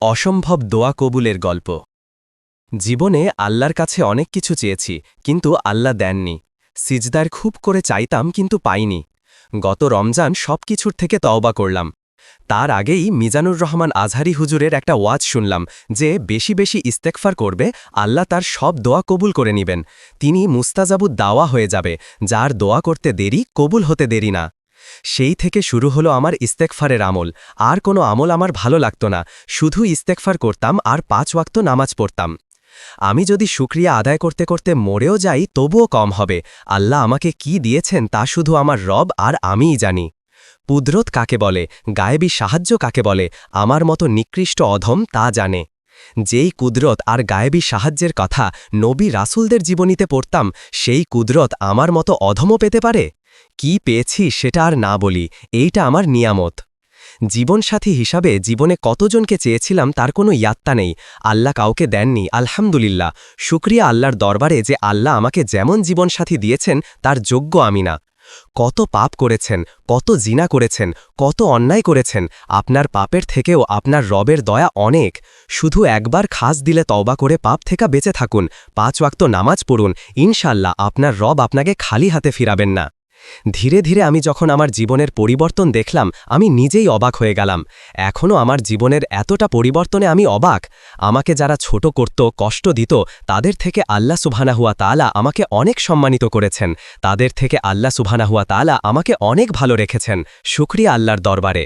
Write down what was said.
অসম্ভব দোয়া কবুলের গল্প। জীবনে আল্লাহর কাছে অনেক কিছু চেয়েছি, কিন্তু আল্লাহ দেননি। সিজদার খুব করে চাইতাম, কিন্তু পাইনি। গত রমজান সব কিছুর থেকে তওবা করলাম। তার আগেই মিজানুর রহমান আজহারি হুজুরের একটা ওয়াজ শুনলাম, যে বেশি বেশি ইস্তেকফার করবে, আল্লাহ তার সব দোয়া কবুল করে নিবেন। তিনি মুস্তাজাবুদ দাওয়া হয়ে যাবে, যার দোয়া করতে দেরি, কবুল হতে দেরি না। সেই থেকে শুরু হলো আমার ইস্তেকফারের আমল। আর কোনো আমল আমার ভালো লাগতো না। শুধু ইস্তেকফার করতাম আর পাঁচ ওয়াক্ত নামাজ পড়তাম। আমি যদি শুক্রিয়া আদায় করতে করতে মরেও যাই, তবুও কম হবে। আল্লাহ আমাকে কি দিয়েছেন তা শুধু আমার রব আর আমিই জানি। পুদ্রত কাকে বলে? গায়েবী সাহায্য কাকে বলে? আমার মতো নিকৃষ্ট অধম তা জানে। যেই কুদরত আর গায়েবী সাহায্যের কথা নবী রাসুলদের জীবনীতে পড়তাম, সেই কুদরত আমার মতো অধমও পেতে পারে? কি পেয়েছি সেটা আর না বলি, এইটা আমার নিয়ামত। জীবনসাথী হিসাবে জীবনে কতজনকে চেয়েছিলাম তার কোনো ইয়াত্তা নেই, আল্লাহ কাউকে দেননি, আলহামদুলিল্লাহ। শুক্রিয়া আল্লাহর দরবারে যে আল্লাহ আমাকে যেমন জীবনসাথী দিয়েছেন, তার যোগ্য আমি না। কত পাপ করেছেন, কত জিনা করেছেন, কত অন্যায় করেছেন, আপনার পাপের থেকেও আপনার রবের দয়া অনেক। শুধু একবার খাস দিলে তওবা করে পাপ থেকে বেঁচে থাকুন, পাঁচ ওয়াক্ত নামাজ পড়ুন ইনশাল্লাহ আপনার রব আপনাকে খালি হাতে ফিরাবেন না। ধীরে ধীরে আমি যখন আমার জীবনের পরিবর্তন দেখলাম, আমি নিজেই অবাক হয়ে গেলাম। এখনও আমার জীবনের এতটা পরিবর্তনে আমি অবাক। আমাকে যারা ছোট করত, কষ্ট দিত, তাদের থেকে আল্লাহ সুবহানাহুয়া তালা আমাকে অনেক সম্মানিত করেছেন। তাদের থেকে আল্লাহ সুবহানাহুয়া তালা আমাকে অনেক ভালো রেখেছেন। শুক্রিয়া আল্লাহর দরবারে।